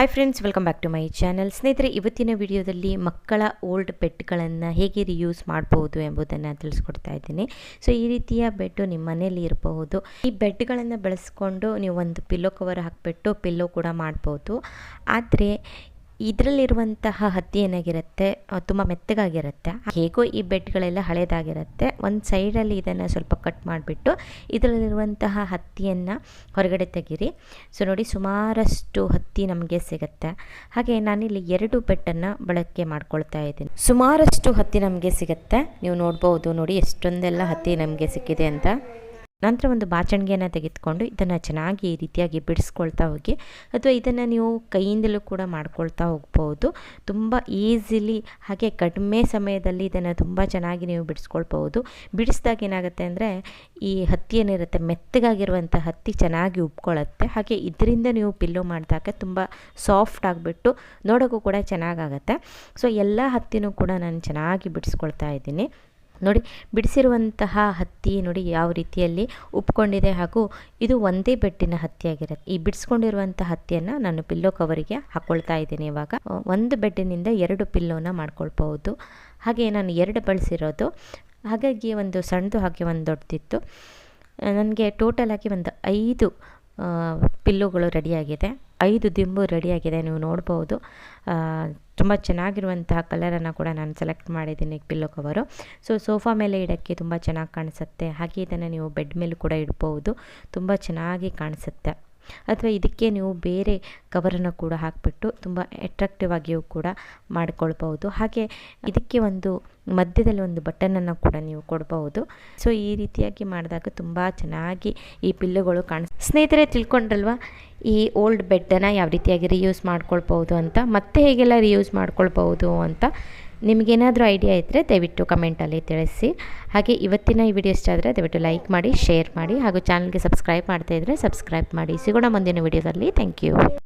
Hi friends welcome back to my channel ಸ್ನೇಹಿತರೆ, ಇವತ್ತಿನ ವಿಡಿಯೋದಲ್ಲಿ ಮಕ್ಕಳ ಓಲ್ಡ್ ಬೆಡ್ಗಳನ್ನು ಹೇಗೆ ರಿಯೂಸ್ ಮಾಡ್ಬೋದು ಎಂಬುದನ್ನು ತಿಳಿಸ್ಕೊಡ್ತಾ ಇದ್ದೀನಿ. ಸೊ ಈ ರೀತಿಯ ಬೆಡ್ಡು ನಿಮ್ಮ ಮನೆಯಲ್ಲಿ ಇರಬಹುದು. ಈ ಬೆಡ್ಗಳನ್ನು ಬಳಸ್ಕೊಂಡು ನೀವು ಒಂದು ಪಿಲ್ಲೋ ಕವರ್ ಹಾಕಿಬಿಟ್ಟು ಪಿಲ್ಲೋ ಕೂಡ ಮಾಡ್ಬೋದು. ಆದರೆ ಇದರಲ್ಲಿರುವಂತಹ ಹತ್ತಿ ಏನಾಗಿರುತ್ತೆ ತುಂಬ ಮೆತ್ತಗಾಗಿರುತ್ತೆ. ಹೇಗೋ ಈ ಬೆಡ್ಗಳೆಲ್ಲ ಹಳೇದಾಗಿರುತ್ತೆ. ಒಂದು ಸೈಡಲ್ಲಿ ಇದನ್ನು ಸ್ವಲ್ಪ ಕಟ್ ಮಾಡಿಬಿಟ್ಟು ಇದರಲ್ಲಿರುವಂತಹ ಹತ್ತಿಯನ್ನು ಹೊರಗಡೆ ತೆಗೀರಿ. ಸೊ, ನೋಡಿ ಸುಮಾರಷ್ಟು ಹತ್ತಿ ನಮಗೆ ಸಿಗುತ್ತೆ. ಹಾಗೆ ನಾನಿಲ್ಲಿ ಎರಡು ಬೆಟ್ಟನ್ನು ಬಳಕೆ ಮಾಡ್ಕೊಳ್ತಾ ಇದ್ದೀನಿ. ಸುಮಾರಷ್ಟು ಹತ್ತಿ ನಮಗೆ ಸಿಗುತ್ತೆ. ನೀವು ನೋಡ್ಬೋದು ನೋಡಿ ಎಷ್ಟೊಂದೆಲ್ಲ ಹತ್ತಿ ನಮಗೆ ಸಿಕ್ಕಿದೆ ಅಂತ. ನಂತರ ಒಂದು ಬಾಚಣಿಗೆಯನ್ನು ತೆಗೆದುಕೊಂಡು ಇದನ್ನು ಚೆನ್ನಾಗಿ ಈ ರೀತಿಯಾಗಿ ಬಿಡಿಸ್ಕೊಳ್ತಾ ಹೋಗಿ, ಅಥವಾ ಇದನ್ನು ನೀವು ಕೈಯಿಂದಲೂ ಕೂಡ ಮಾಡ್ಕೊಳ್ತಾ ಹೋಗ್ಬೋದು. ತುಂಬ ಈಸಿಲಿ ಹಾಗೆ ಕಡಿಮೆ ಸಮಯದಲ್ಲಿ ಇದನ್ನು ತುಂಬ ಚೆನ್ನಾಗಿ ನೀವು ಬಿಡಿಸ್ಕೊಳ್ಬೋದು ಬಿಡಿಸಿದಾಗ ಏನಾಗುತ್ತೆ ಅಂದರೆ ಈ ಹತ್ತಿ ಏನಿರುತ್ತೆ ಮೆತ್ತಗಾಗಿರುವಂಥ ಹತ್ತಿ ಚೆನ್ನಾಗಿ ಉಬ್ಕೊಳ್ಳುತ್ತೆ. ಹಾಗೆ ಇದರಿಂದ ನೀವು ಪಿಲ್ಲೋ ಮಾಡಿದಾಗ ತುಂಬ ಸಾಫ್ಟ್ ಆಗಿಬಿಟ್ಟು ನೋಡೋಕ್ಕೂ ಕೂಡ ಚೆನ್ನಾಗಾಗತ್ತೆ. ಸೊ, ಎಲ್ಲ ಹತ್ತಿನೂ ಕೂಡ ನಾನು ಚೆನ್ನಾಗಿ ಬಿಡಿಸ್ಕೊಳ್ತಾ ಇದ್ದೀನಿ. ನೋಡಿ, ಬಿಡಿಸಿರುವಂತಹ ಹತ್ತಿ ನೋಡಿ ಯಾವ ರೀತಿಯಲ್ಲಿ ಉಪ್ಕೊಂಡಿದೆ ಹಾಗೂ ಇದು ಒಂದೇ ಬೆಟ್ಟಿನ ಹತ್ತಿಯಾಗಿರುತ್ತೆ. ಈ ಬಿಡಿಸ್ಕೊಂಡಿರುವಂತಹ ಹತ್ತಿಯನ್ನು ನಾನು ಪಿಲ್ಲೋ ಕವರಿಗೆ ಹಾಕ್ಕೊಳ್ತಾ ಇದ್ದೀನಿ ಇವಾಗ. ಒಂದು ಬೆಡ್ಡಿನಿಂದ ಎರಡು ಪಿಲ್ಲೋನ ಮಾಡ್ಕೊಳ್ಬಹುದು. ಹಾಗೆ ನಾನು ಎರಡು ಬಳಸಿರೋದು. ಹಾಗಾಗಿ ಒಂದು ಸಣ್ಣದು ಹಾಗೆ ಒಂದು ದೊಡ್ಡದಿತ್ತು. ನನಗೆ ಟೋಟಲ್ ಆಗಿ ಒಂದು ಐದು ಪಿಲ್ಲೋಗಳು ರೆಡಿಯಾಗಿದೆ ಐದು ದಿಂಬು ರೆಡಿಯಾಗಿದೆ ನೀವು ನೋಡ್ಬೋದು. ತುಂಬ ಚೆನ್ನಾಗಿರುವಂತಹ ಕಲರನ್ನು ಕೂಡ ನಾನು ಸೆಲೆಕ್ಟ್ ಮಾಡಿದ್ದೀನಿ ಪಿಲ್ಲೋ ಕವರು ಸೊ ಸೋಫಾ ಮೇಲೆ ಇಡೋಕ್ಕೆ ತುಂಬ ಚೆನ್ನಾಗಿ ಕಾಣಿಸುತ್ತೆ. ಹಾಗೆ ಇದನ್ನು ನೀವು ಬೆಡ್ ಮೇಲೆ ಕೂಡ ಇಡ್ಬೋದು. ತುಂಬ ಚೆನ್ನಾಗಿ ಕಾಣಿಸುತ್ತೆ. ಅಥವಾ ಇದಕ್ಕೆ ನೀವು ಬೇರೆ ಕವರನ್ನು ಕೂಡ ಹಾಕಿಬಿಟ್ಟು ತುಂಬ ಅಟ್ರಾಕ್ಟಿವ್ ಆಗಿಯೂ ಕೂಡ ಮಾಡಿಕೊಳ್ಬಹುದು. ಹಾಗೆ ಇದಕ್ಕೆ ಒಂದು ಮಧ್ಯದಲ್ಲಿ ಒಂದು ಬಟನನ್ನು ಕೂಡ ನೀವು ಕೊಡಬಹುದು. ಸೊ ಈ ರೀತಿಯಾಗಿ ಮಾಡಿದಾಗ ತುಂಬ ಚೆನ್ನಾಗಿ ಈ ಪಿಲ್ಲುಗಳು ಕಾಣಿಸ್, ಸ್ನೇಹಿತರೆ, ತಿಳ್ಕೊಂಡ್ರಲ್ವ? ಈ ಓಲ್ಡ್ ಬೆಡ್ಡನ್ನು ಯಾವ ರೀತಿಯಾಗಿ ರಿಯೂಸ್ ಮಾಡ್ಕೊಳ್ಬೋದು ಅಂತ, ಮತ್ತೆ ಹೇಗೆಲ್ಲ ರಿಯೂಸ್ ಮಾಡ್ಕೊಳ್ಬೋದು ಅಂತ ನಿಮಗೇನಾದರೂ ಐಡಿಯಾ ಇದ್ದರೆ ದಯವಿಟ್ಟು ಕಮೆಂಟಲ್ಲಿ ತಿಳಿಸಿ. ಹಾಗೆ ಇವತ್ತಿನ ಈ ವಿಡಿಯೋ ಇಷ್ಟ ಆದರೆ ದಯವಿಟ್ಟು ಲೈಕ್ ಮಾಡಿ ಶೇರ್ ಮಾಡಿ, ಹಾಗೂ ಚಾನಲ್ಗೆ ಸಬ್ಸ್ಕ್ರೈಬ್ ಮಾಡ್ತಾ ಇದ್ದರೆ ಸಬ್ಸ್ಕ್ರೈಬ್ ಮಾಡಿ. ಸಿಗೋಣ ಮುಂದಿನ ವಿಡಿಯೋದಲ್ಲಿ ಥ್ಯಾಂಕ್ ಯು